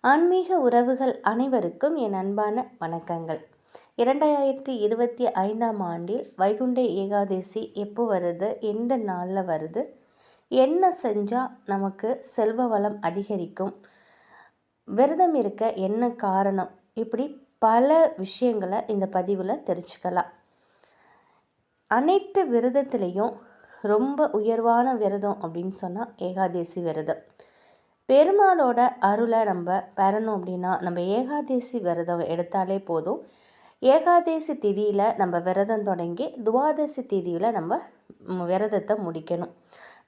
ஆன்மீக உறவுகள் அனைவருக்கும் என் அன்பான வணக்கங்கள். இரண்டாயிரத்தி இருபத்தி ஐந்தாம் ஆண்டில் வைகுண்ட ஏகாதசி எப்போ வருது? எந்த நாளில் வருது? என்ன செஞ்சால் நமக்கு செல்வ வளம் அதிகரிக்கும்? விரதம் இருக்க என்ன காரணம்? இப்படி பல விஷயங்களை இந்த பதிவில் தெரிஞ்சுக்கலாம். அனைத்து விரதத்துலேயும் ரொம்ப உயர்வான விரதம் அப்படின்னு சொன்னால் ஏகாதசி விரதம். பெருமாளோட அருளை நம்ம பெறணும் அப்படின்னா நம்ம ஏகாதேசி விரதம் எடுத்தாலே போதும். ஏகாதேசி திதியில் நம்ம விரதம் தொடங்கி துவாதசி திதியில் நம்ம விரதத்தை முடிக்கணும்.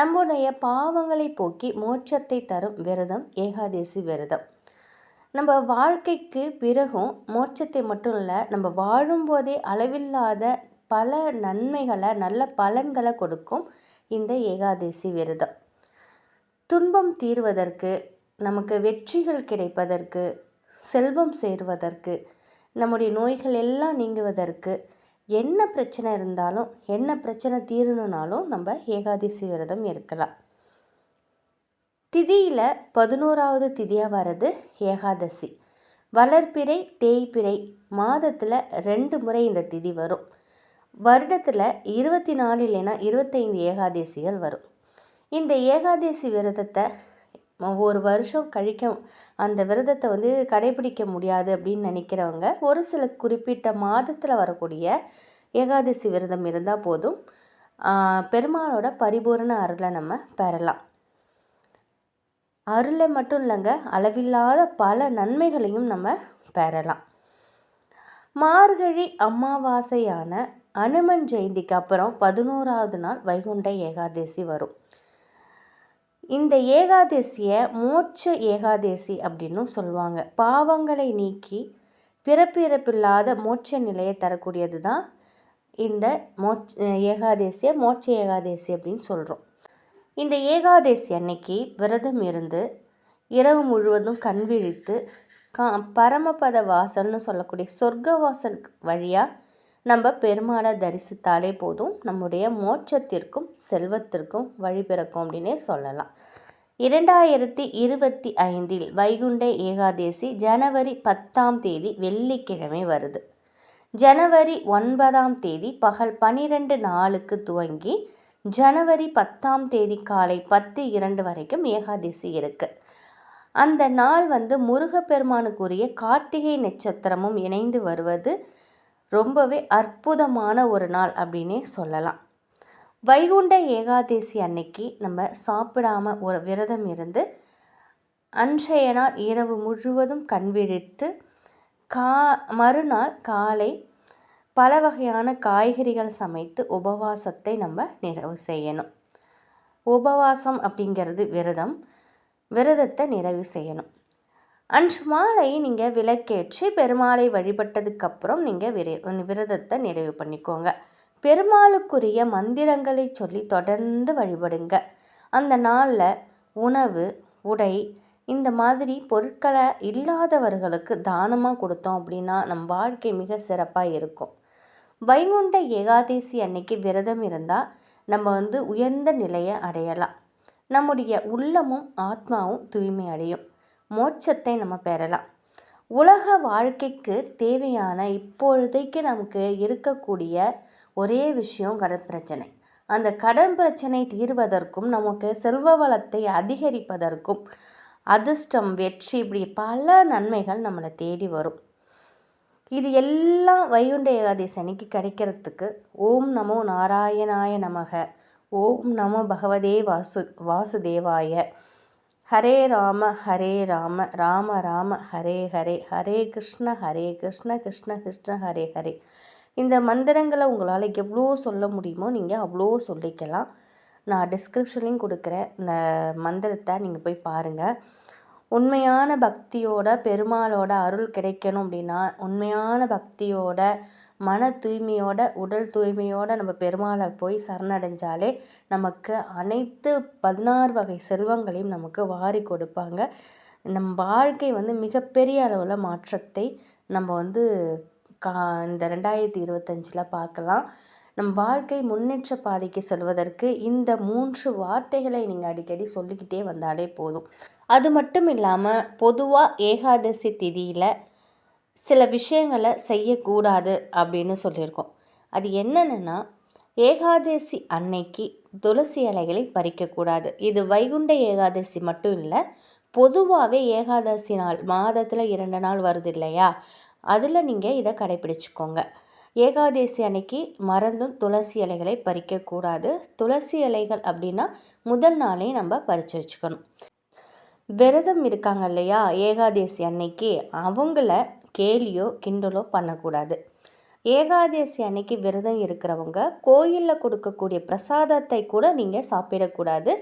நம்முடைய பாவங்களை போக்கி மோட்சத்தை தரும் விரதம் ஏகாதேசி விரதம். நம்ம வாழ்க்கைக்கு பிறகும் மோட்சத்தை மட்டும் இல்லை நம்ம வாழும்போதே அளவில்லாத பல நன்மைகளை நல்ல பலன்களை கொடுக்கும் இந்த ஏகாதேசி விரதம். துன்பம் தீர்வதற்கு நமக்கு வெற்றிகள் கிடைப்பதற்கு செல்வம் சேருவதற்கு நம்முடைய நோய்கள் எல்லாம் நீங்குவதற்கு என்ன பிரச்சனை இருந்தாலும் என்ன பிரச்சனை தீரணுனாலும் நம்ம ஏகாதசி விரதம் இருக்கலாம். திதியில் பதினோராவது திதியாக வர்றது ஏகாதசி. வளர்ப்பிறை தேய்பிறை மாதத்தில் ரெண்டு முறை இந்த திதி வரும். வருடத்தில் இருபத்தி நாலு இல்லைன்னா இருபத்தைந்து ஏகாதசிகள் வரும். இந்த ஏகாதசி விரதத்தை ஒரு வருஷம் கழிக்க அந்த விரதத்தை வந்து கடைபிடிக்க முடியாது அப்படின்னு நினைக்கிறவங்க ஒரு சில குறிப்பிட்ட மாதத்தில் வரக்கூடிய ஏகாதசி விரதம் இருந்தால் போதும் பெருமாளோட பரிபூரண அருளை நம்ம பெறலாம். அருளை மட்டும் இல்லைங்க அளவில்லாத பல நன்மைகளையும் நம்ம பெறலாம். மார்கழி அமாவாசையான அனுமன் ஜெயந்திக்கு அப்புறம் பதினோராவது நாள் வைகுண்ட ஏகாதசி வரும். இந்த ஏகாதசியை மோட்ச ஏகாதசி அப்படின்னும் சொல்லுவாங்க. பாவங்களை நீக்கி பிறப்பிறப்பில்லாத மோட்ச நிலையை தரக்கூடியது தான் இந்த மோட்ச ஏகாதசியை மோட்ச ஏகாதசி அப்படின்னு சொல்கிறோம் இந்த ஏகாதசி அன்னைக்கு விரதம் இருந்து இரவு முழுவதும் கண் விழித்து கா பரமபத வாசல்னு சொல்லக்கூடிய சொர்க்க வாசல் வழியாக நம்ம பெருமாளை தரிசித்தாலே போதும். நம்முடைய மோட்சத்திற்கும் செல்வத்திற்கும் வழிபிறக்கும் அப்படின்னே சொல்லலாம். இரண்டாயிரத்தி இருபத்தி ஐந்தில் வைகுண்ட ஏகாதேசி ஜனவரி பத்தாம் தேதி வெள்ளிக்கிழமை வருது. ஜனவரி ஒன்பதாம் தேதி பகல் பனிரெண்டு நாளுக்கு துவங்கி ஜனவரி பத்தாம் தேதி காலை பத்து இரண்டு வரைக்கும் ஏகாதசி இருக்குது அந்த நாள் வந்து முருகப்பெருமானுக்குரிய கார்த்திகை நட்சத்திரமும் இணைந்து வருவது ரொம்பவே அற்புதமான ஒரு நாள் அப்படின்னே சொல்லலாம். வைகுண்ட ஏகாதசி அன்னைக்கு நம்ம சாப்பிடாம ஒரு விரதம் இருந்து அன்றைய நாள் இரவு முழுவதும் கண்விழித்து கா மறுநாள் காலை பல வகையான காய்கறிகள் சமைத்து உபவாசத்தை நம்ம நிறைவு செய்யணும். உபவாசம் அப்படிங்கிறது விரதம். விரதத்தை நிறைவு செய்யணும். அன்று மாலை நீங்கள் விளக்கேற்றி பெருமாளை வழிபட்டதுக்கப்புறம் நீங்கள் விரை விரதத்தை நிறைவு பண்ணிக்கோங்க. பெருமாளுக்குரிய மந்திரங்களை சொல்லி தொடர்ந்து வழிபடுங்க. அந்த நாளில் உணவு உடை இந்த மாதிரி பொருட்களை இல்லாதவர்களுக்கு தானமாக கொடுத்தோம் அப்படின்னா நம் வாழ்க்கை மிக சிறப்பாக இருக்கும். வைகுண்ட ஏகாதசி அன்னைக்கு விரதம் இருந்தால் நம்ம வந்து உயர்ந்த நிலையை அடையலாம். நம்முடைய உள்ளமும் ஆத்மாவும் தூய்மை அடையும். மோட்சத்தை நம்ம பெறலாம். உலக வாழ்க்கைக்கு தேவையான இப்பொழுதைக்கு நமக்கு இருக்கக்கூடிய ஒரே விஷயம் கடன் பிரச்சனை. அந்த கடன் பிரச்சனை தீர்வதற்கும் நமக்கு செல்வ வளத்தை அதிகரிப்பதற்கும் அதிர்ஷ்டம் வெற்றி இப்படி பல நன்மைகள் நம்மளை தேடி வரும். இது எல்லாம் வைகுண்ட ஏகாதசனிக்கு கிடைக்கிறதுக்கு ஓம் நமோ நாராயணாய நமக ஓம் நமோ பகவதே வாசு வாசுதேவாய ஹரே ராம ஹரே ராம ராம ராம ஹரே ஹரே ஹரே கிருஷ்ண ஹரே கிருஷ்ண கிருஷ்ண கிருஷ்ண ஹரே ஹரே. இந்த மந்திரங்களை உங்களால் எவ்வளோ சொல்ல முடியுமோ நீங்கள் அவ்வளோ சொல்லிக்கலாம். நான் டிஸ்கிரிப்ஷன்லேயும் கொடுக்குறேன். இந்த மந்திரத்தை நீங்கள் போய் பாருங்கள் உண்மையான பக்தியோட பெருமாளோட அருள் கிடைக்கணும் அப்படின்னா உண்மையான பக்தியோட மன தூய்மையோட உடல் தூய்மையோட நம்ம பெருமாளை போய் சரணடைஞ்சாலே நமக்கு அனைத்து பதினாறு வகை செல்வங்களையும் நமக்கு வாரி கொடுப்பாங்க. நம் வாழ்க்கை வந்து மிகப்பெரிய அளவில் மாற்றத்தை நம்ம வந்து கா இந்த ரெண்டாயிரத்தி இருபத்தஞ்சில் பார்க்கலாம். நம் வாழ்க்கை முன்னேற்ற பாதைக்கு செல்வதற்கு இந்த மூன்று வார்த்தைகளை நீங்கள் அடிக்கடி சொல்லிக்கிட்டே வந்தாலே போதும். அது மட்டும் இல்லாமல் பொதுவாக ஏகாதசி திதியில் சில விஷயங்களை செய்யக்கூடாது அப்படின்னு சொல்லியிருக்கோம். அது என்னென்னா ஏகாதசி அன்னைக்கு துளசி இலைகளை பறிக்கக்கூடாது. இது வைகுண்ட ஏகாதசி மட்டும் இல்லை பொதுவாகவே ஏகாதசி நாள் மாதத்தில் இரண்டு நாள் வருது இல்லையா? அதில் நீங்கள் இதை கடைப்பிடிச்சிக்கோங்க. ஏகாதசி அன்னைக்கு மறந்தும் துளசி இலைகளை பறிக்கக்கூடாது. துளசி இலைகள் அப்படின்னா முதல் நாளே நம்ம பறித்து வச்சுக்கணும். விரதம் இருக்காங்க இல்லையா? ஏகாதசி அன்னைக்கு அவங்கள கேலியோ கிண்டலோ பண்ணக்கூடாது. ஏகாதசி அன்னைக்கு விரதம் இருக்கிறவங்க கோயிலில் கொடுக்கக்கூடிய பிரசாதத்தை கூட நீங்கள் சாப்பிடக்கூடாது.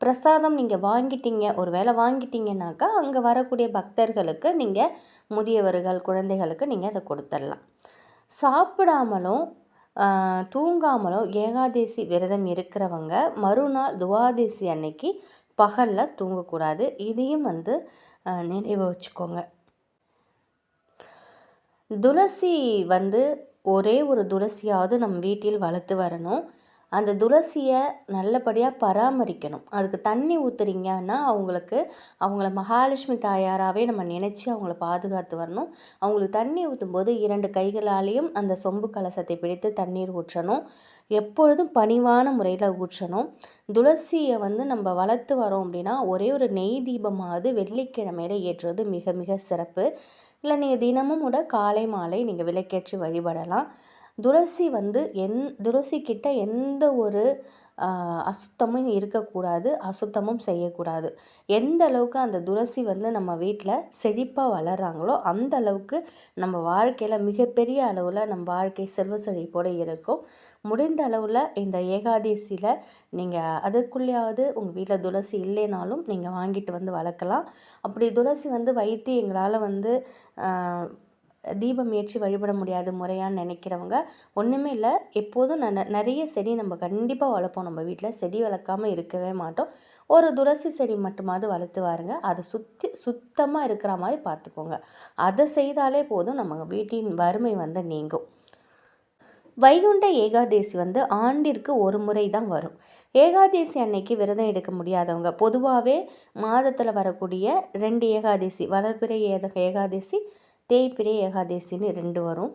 பிரசாதம் நீங்கள் வாங்கிட்டீங்க ஒரு வேளை வாங்கிட்டீங்கன்னாக்கா அங்கே வரக்கூடிய பக்தர்களுக்கு நீங்கள் முதியவர்கள் குழந்தைகளுக்கு நீங்கள் அதை கொடுத்துடலாம். சாப்பிடாமலும் தூங்காமலும் ஏகாதேசி விரதம் இருக்கிறவங்க மறுநாள் துவாதேசி அன்னைக்கு பகலில் தூங்கக்கூடாது. இதையும் வந்து நினைவு வச்சுக்கோங்க. துளசி வந்து ஒரே ஒரு துளசியாவது நம்ம வீட்டில் வளர்த்து வரணும். அந்த துளசியை நல்லபடியாக பராமரிக்கணும். அதுக்கு தண்ணி ஊற்றுறீங்கன்னா அவங்களுக்கு அவங்கள மகாலட்சுமி தாயாராகவே நம்ம நினச்சி அவங்கள பாதுகாத்து வரணும். அவங்களுக்கு தண்ணி ஊற்றும்போது இரண்டு கைகளாலேயும் அந்த சொம்பு கலசத்தை பிடித்து தண்ணீர் ஊற்றணும். எப்பொழுதும் பணிவான முறையில் ஊற்றணும். துளசியை வந்து நம்ம வளர்த்து வரோம் அப்படின்னா ஒரே ஒரு நெய் தீபமாவது வெள்ளிக்கிழமையில் ஏற்றுவது மிக மிக சிறப்பு. இல்லை நீங்கள் தினமும் கூட காலை மாலை நீங்கள் விளக்கேற்றி வழிபடலாம். துளசி வந்து எந் துளசி கிட்ட எந்த ஒரு அசுத்தமும் இருக்கக்கூடாது அசுத்தமும் செய்யக்கூடாது. எந்த அளவுக்கு அந்த துளசி வந்து நம்ம வீட்டில் செழிப்பாக வளர்கிறாங்களோ அந்த அளவுக்கு நம்ம வாழ்க்கையில் மிகப்பெரிய அளவில் நம்ம வாழ்க்கை செல்வ செழிப்போடு இருக்கும். முடிந்த அளவில் இந்த ஏகாதசியில் நீங்கள் அதற்குள்ளேயாவது உங்கள் வீட்டில் துளசி இல்லைனாலும் நீங்கள் வாங்கிட்டு வந்து வளர்க்கலாம். அப்படி துளசி வந்து வைத்து எங்களால் வந்து தீபம் ஏற்றி வழிபட முடியாத முறையான்னு நினைக்கிறவங்க ஒன்றுமே இல்லை. எப்போதும் ந நிறைய செடி நம்ம கண்டிப்பாக வளர்ப்போம். நம்ம வீட்டில் செடி வளர்க்காமல் இருக்கவே மாட்டோம். ஒரு துளசி செடி மட்டுமாவது வளர்த்து வாருங்க. அதை சுற்றி சுத்தமாக இருக்கிற மாதிரி பார்த்துக்கோங்க. அதை செய்தாலே போதும் நம்ம வீட்டின் வறுமை வந்து நீங்கும். வைகுண்ட ஏகாதேசி வந்து ஆண்டிற்கு ஒரு முறை தான் வரும். ஏகாதேசி அன்னைக்கு விரதம் எடுக்க முடியாதவங்க. பொதுவாகவே மாதத்தில் வரக்கூடிய ரெண்டு ஏகாதேசி வளர்பிறை ஏத ஏகாதேசி தேய்பிறை ஏகாதேசின்னு ரெண்டு வரும்.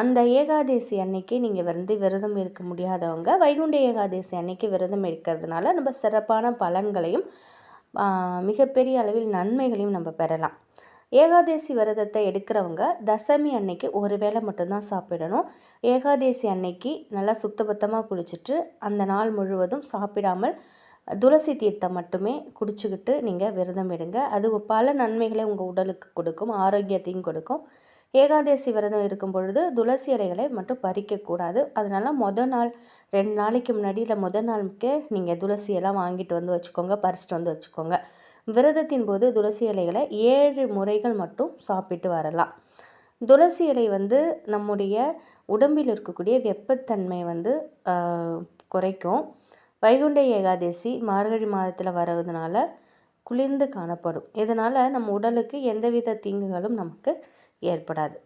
அந்த ஏகாதேசி அன்னைக்கு நீங்கள் வந்து விரதம் இருக்க முடியாதவங்க வைகுண்ட ஏகாதேசி அன்னைக்கு விரதம் எடுக்கிறதுனால நம்ம சிறப்பான பலன்களையும் மிகப்பெரிய அளவில் நன்மைகளையும் நம்ம பெறலாம். ஏகாதேசி விரதத்தை எடுக்கிறவங்க தசமி அன்னைக்கு ஒரு வேளை மட்டும்தான் சாப்பிடணும். ஏகாதேசி அன்னைக்கு நல்லா சுத்தபத்தமாக குளிச்சுட்டு அந்த நாள் முழுவதும் சாப்பிடாமல் துளசி தீர்த்தம் மட்டுமே குடிச்சுக்கிட்டு நீங்கள் விரதம் எடுங்க அது பல நன்மைகளை உங்கள் உடலுக்கு கொடுக்கும் ஆரோக்கியத்தையும் கொடுக்கும். ஏகாதசி விரதம் இருக்கும் பொழுது துளசி இலைகளை மட்டும் பறிக்கக்கூடாது அதனால் மொதல் நாள் ரெண்டு நாளைக்கு முன்னாடி இல்லை முதல் நாளுக்கே நீங்கள் துளசியெல்லாம் வாங்கிட்டு வந்து வச்சுக்கோங்க பறிச்சிட்டு வந்து வச்சுக்கோங்க. விரதத்தின் போது துளசி இலைகளை ஏழு முறைகள் மட்டும் சாப்பிட்டு வரலாம். துளசி இலை வந்து நம்முடைய உடம்பில் இருக்கக்கூடிய வெப்பத்தன்மை வந்து குறைக்கும். வைகுண்ட ஏகாதசி மார்கழி மாதத்தில் வருவதனால குளிர்ந்து காணப்படும். இதனால் நம்ம உடலுக்கு எந்தவித தீங்குகளும் நமக்கு ஏற்படாது.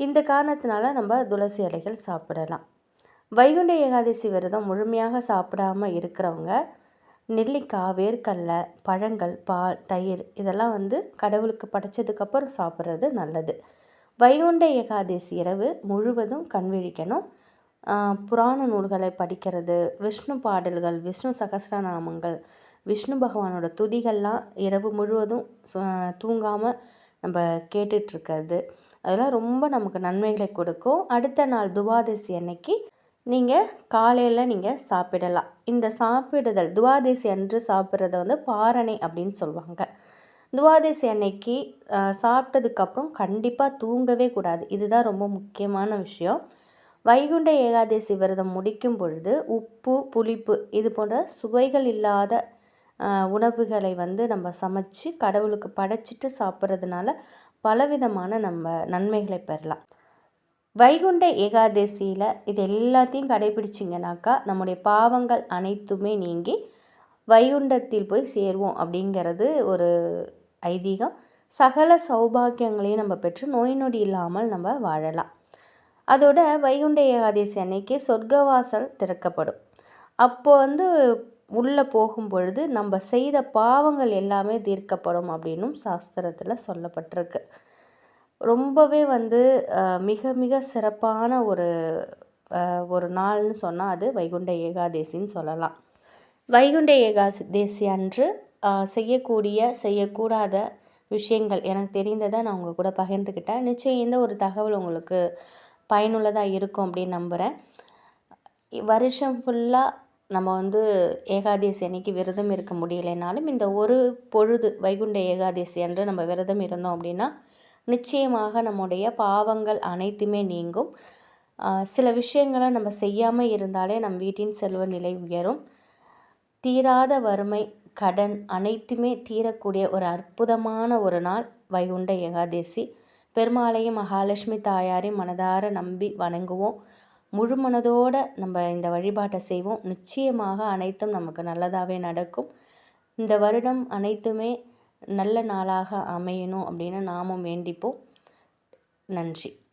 இந்த காரணத்தினால நம்ம துளசி இலைகள் சாப்பிடலாம். வைகுண்ட ஏகாதசி விரதம் முழுமையாக சாப்பிடாம இருக்கிறவங்க நெல்லிக்காய் வேர்க்கடலை பழங்கள் பால் தயிர் இதெல்லாம் வந்து கடவுளுக்கு படைச்சதுக்கப்புறம் சாப்பிட்றது நல்லது. வைகுண்ட ஏகாதசி இரவு முழுவதும் கண்விழிக்கணும் புராண நூல்களை படிக்கிறது விஷ்ணு பாடல்கள் விஷ்ணு சகசிரநாமங்கள் விஷ்ணு பகவானோட துதிகள்லாம் இரவு முழுவதும் தூங்காமல் நம்ம கேட்டுட்ருக்கிறது அதெல்லாம் ரொம்ப நமக்கு நன்மைகளை கொடுக்கும். அடுத்த நாள் துவாதசி அன்னைக்கு நீங்கள் காலையில் நீங்கள் சாப்பிடலாம். இந்த சாப்பிடுதல் துவாதசி அன்று சாப்பிட்றத வந்து பாரணை அப்படின்னு சொல்லுவாங்க. துவாதேசி அன்னைக்கு சாப்பிட்டதுக்கப்புறம் கண்டிப்பாக தூங்கவே கூடாது. இதுதான் ரொம்ப முக்கியமான விஷயம். வைகுண்ட ஏகாதசி விரதம் முடிக்கும் பொழுது உப்பு புளிப்பு இது போன்ற சுவைகள் இல்லாத உணவுகளை வந்து நம்ம சமைச்சு கடவுளுக்கு படைச்சிட்டு சாப்பிட்றதுனால பலவிதமான நம்ம நன்மைகளை பெறலாம். வைகுண்ட ஏகாதசியில் இது எல்லாத்தையும் கடைபிடிச்சிங்கனாக்கா நம்முடைய பாவங்கள் அனைத்துமே நீங்கி வைகுண்டத்தில் போய் சேருவோம் அப்படிங்கிறது ஒரு ஐதீகம். சகல சௌபாக்கியங்களையும் நம்ம பெற்று நோய் நொடி இல்லாமல் நம்ம வாழலாம். அதோட வைகுண்ட ஏகாதசி அன்னைக்கு சொர்க்கவாசல் திறக்கப்படும். அப்போ வந்து உள்ளே போகும் பொழுது நம்ம செய்த பாவங்கள் எல்லாமே தீர்க்கப்படும் அப்படின்னும் சாஸ்திரத்தில் சொல்லப்பட்டிருக்கு. ரொம்பவே வந்து மிக மிக சிறப்பான ஒரு ஒரு நாள்னு சொன்னால் அது வைகுண்ட ஏகாதேசின்னு சொல்லலாம். வைகுண்ட ஏகாதேசி அன்று செய்யக்கூடிய செய்யக்கூடாத விஷயங்கள் எனக்கு தெரிந்ததை நான் உங்கள் கூட பகிர்ந்துக்கிட்டேன் நிச்சயம் இந்த ஒரு தகவல் உங்களுக்கு பயனுள்ளதாக இருக்கும் அப்படின்னு நம்புகிறேன் வருஷம் ஃபுல்லாக நம்ம வந்து ஏகாதேசி அன்னைக்கு விரதம் இருக்க முடியலைனாலும் இந்த ஒரு பொழுது வைகுண்ட ஏகாதேசி அன்று நம்ம விரதம் இருந்தோம் அப்படின்னா நிச்சயமாக நம்முடைய பாவங்கள் அனைத்துமே நீங்கும். சில விஷயங்களை நம்ம செய்யாமல் இருந்தாலே நம் வீட்டின் செல்வ நிலை உயரும். தீராத வறுமை கடன் அனைத்துமே தீரக்கூடிய ஒரு அற்புதமான ஒரு நாள் வைகுண்ட ஏகாதேசி. பெருமாளையும் மகாலட்சுமி தாயாரையும் மனதார நம்பி வணங்குவோம். முழு மனதோடு நம்ம இந்த வழிபாட்டை செய்வோம். நிச்சயமாக அனைத்தும் நமக்கு நல்லதாகவே நடக்கும். இந்த வருடம் அனைத்துமே நல்ல நாளாக அமையணும் அப்படின்னு நாமும் வேண்டிப்போம். நன்றி.